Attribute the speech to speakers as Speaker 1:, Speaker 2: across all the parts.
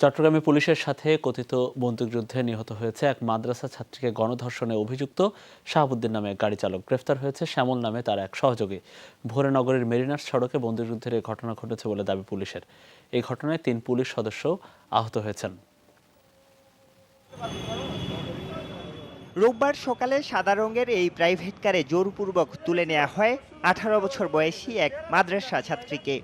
Speaker 1: চট্টগ্রামে পুলিশের সাথে কথিত বন্দুকযুদ্ধে নিহত হয়েছে এক মাদ্রাসা ছাত্রীকে গণধর্ষণে অভিযুক্ত শাহাবুদ্দিন নামে এক গাড়ি চালক। গ্রেফতার হয়েছে শ্যামল নামে তার এক সহযোগী। ভোরে নগরের মেরিনার সড়কে বন্দুকযুদ্ধের এই ঘটনা ঘটেছে বলে দাবি পুলিশের। এই ঘটনায় তিন পুলিশ সদস্য আহত হয়েছেন।
Speaker 2: রোববার সকালে সাদা রঙের এই প্রাইভেট কারে জোরপূর্বক তুলে নেওয়া হয় আঠারো বছর বয়সী এক মাদ্রাসা ছাত্রীকে।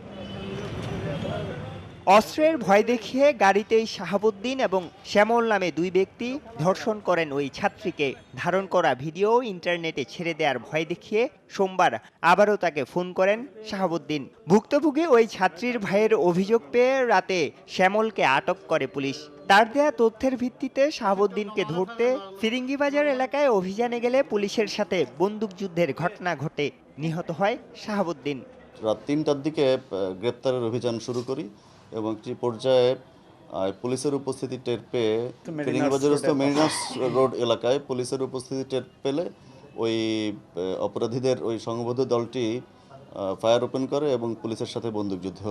Speaker 2: অস্ত্রের ভয় দেখিয়ে গাড়িতেই শাহাবুদ্দিন এবং শ্যামল নামে দুই ব্যক্তি ধর্ষণ করেন ওই ছাত্রীকে। ধারণ করা ভিডিও ইন্টারনেটে ছেড়ে দেওয়ার ভয় দেখিয়ে সোমবার আবারও তাকে ফোন করেন শাহাবুদ্দিন। ভুক্তভোগী ওই ছাত্রীর ভাইয়ের অভিযোগ পেয়ে রাতে শ্যামলকে আটক করে পুলিশ। তার দেয়া তথ্যের ভিত্তিতে শাহাবুদ্দিনকে ধরতে ফিরিঙ্গিবাজার এলাকায় অভিযানে গেলে পুলিশের সাথে বন্দুকযুদ্ধের ঘটনা ঘটে। নিহত হয় শাহাবুদ্দিন।
Speaker 3: রাত তিনটার দিকে গ্রেপ্তারের অভিযান শুরু করি। এবং একটি পর্যায়ে পুলিশের উপস্থিতি টের পেয়ে ফিরিঙ্গিবাজারস্থ মেরিনাস রোড এলাকায় পুলিশের উপস্থিতি টের পেলে ওই অপরাধীদের ওই সংবদ্ধ দলটি ফায়ার ওপেন করে এবং পুলিশের সাথে বন্দুকযুদ্ধ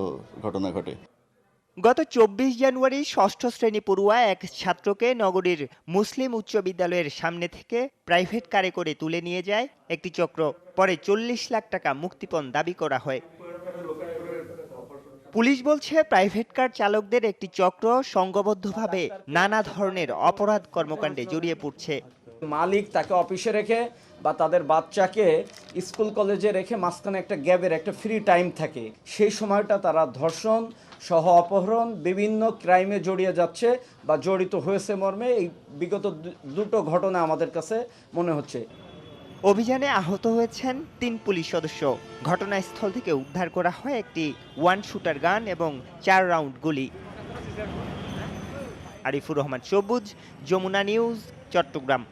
Speaker 3: ঘটনা ঘটে।
Speaker 2: গত চব্বিশ জানুয়ারি ষষ্ঠ শ্রেণি পড়ুয়া এক ছাত্রকে নগরীর মুসলিম উচ্চ বিদ্যালয়ের সামনে থেকে প্রাইভেট কারে করে তুলে নিয়ে যায় একটি চক্র। পরে চল্লিশ লাখ টাকা মুক্তিপণ দাবি করা হয়। পুলিশ বলছে প্রাইভেট কার চালকদের একটি চক্র সংঘবদ্ধভাবে নানা ধরনের অপরাধ কর্মকাণ্ডে জড়িয়ে পড়ছে।
Speaker 4: মালিক তাকে অফিসে রেখে বা তাদের বাচ্চাকে স্কুল কলেজে রেখে মাঝখানে একটা গ্যাপের একটা ফ্রি টাইম থাকে। সেই সময়টা তারা ধর্ষণ সহ অপহরণ বিভিন্ন ক্রাইমে জড়িয়ে যাচ্ছে বা জড়িত হয়েছে মর্মে। এই বিগত দুটো ঘটনা আমাদের কাছে মনে হচ্ছে।
Speaker 2: অভিযানে আহত হয়েছেন তিন পুলিশ সদস্য। ঘটনাস্থল থেকে উদ্ধার করা হয় একটি ওয়ান শুটার গান এবং চার রাউন্ড গুলি। আরিফুর রহমান, সবুজ, যমুনা নিউজ, চট্টগ্রাম।